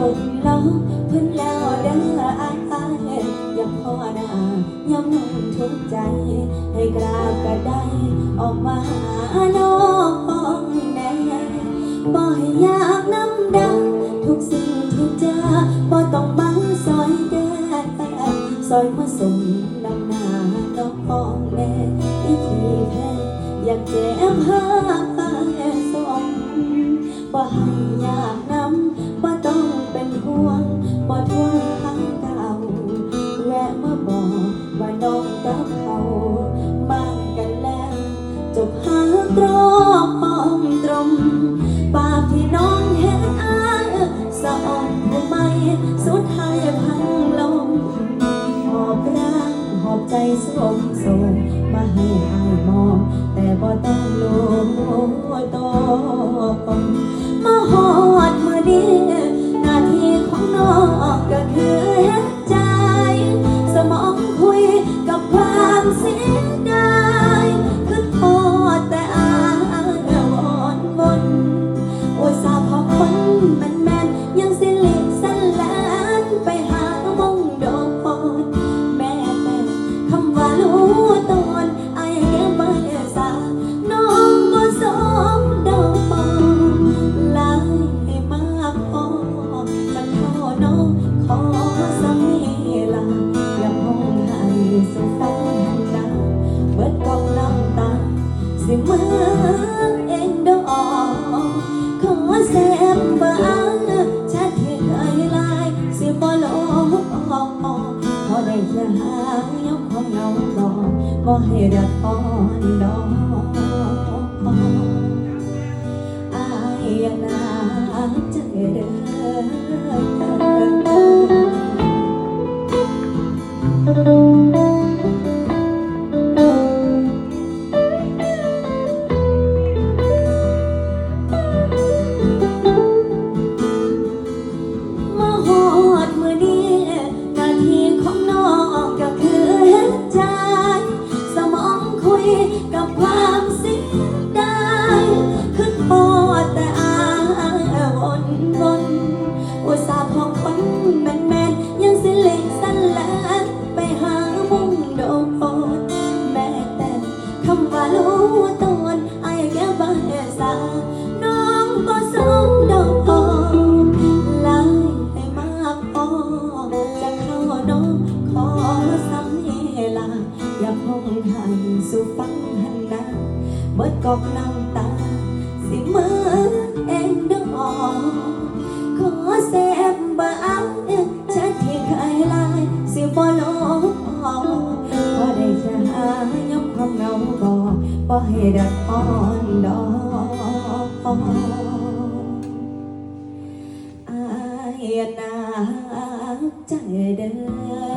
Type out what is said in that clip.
ว่าดอกนักกดลองเพิ่นแล้วเด้ออายอยอย่าพอหน้าย่ามุ่งทุกข์ใจ ให้กราบก็ได้ ออกมาหาน้องแน่บ่ให้ยากน้ำดังทุกสิ่งทุกอย่างบ่ต้องบังซอยแก้ซอยมาส่งนำหน้าน้องแน่อีทีแพ้อยากแก้ผ้าส่งบ่ให้อยาก สุดท้ายพังลงหอบร่างหอบใจสมโสมมาให้อายมอง แต่บ่ต้องโลตองมาหอดมือนี้หน้าที่ของน้องก็คือใจ สมองคุยกับความเสีย หายกของเงาบอกบ่ให้ดัดร้อนดอก วนวนอุตส่าห์พองคนแมนแมนๆยังสิเล็กสั้นแลนไปหามุ่งโดนโอนแม้แต่คำว่ารู้ตนอายแก้บ้าสาน้องก็สมดอกพอลายให้มากพอจะเข้าน้องขอสำเนลาอย่าพ้องหันสู่ฟังหันนาเบิดกอกน้ำ ให้ดักอ่อนดอกอายนาใจเด้อ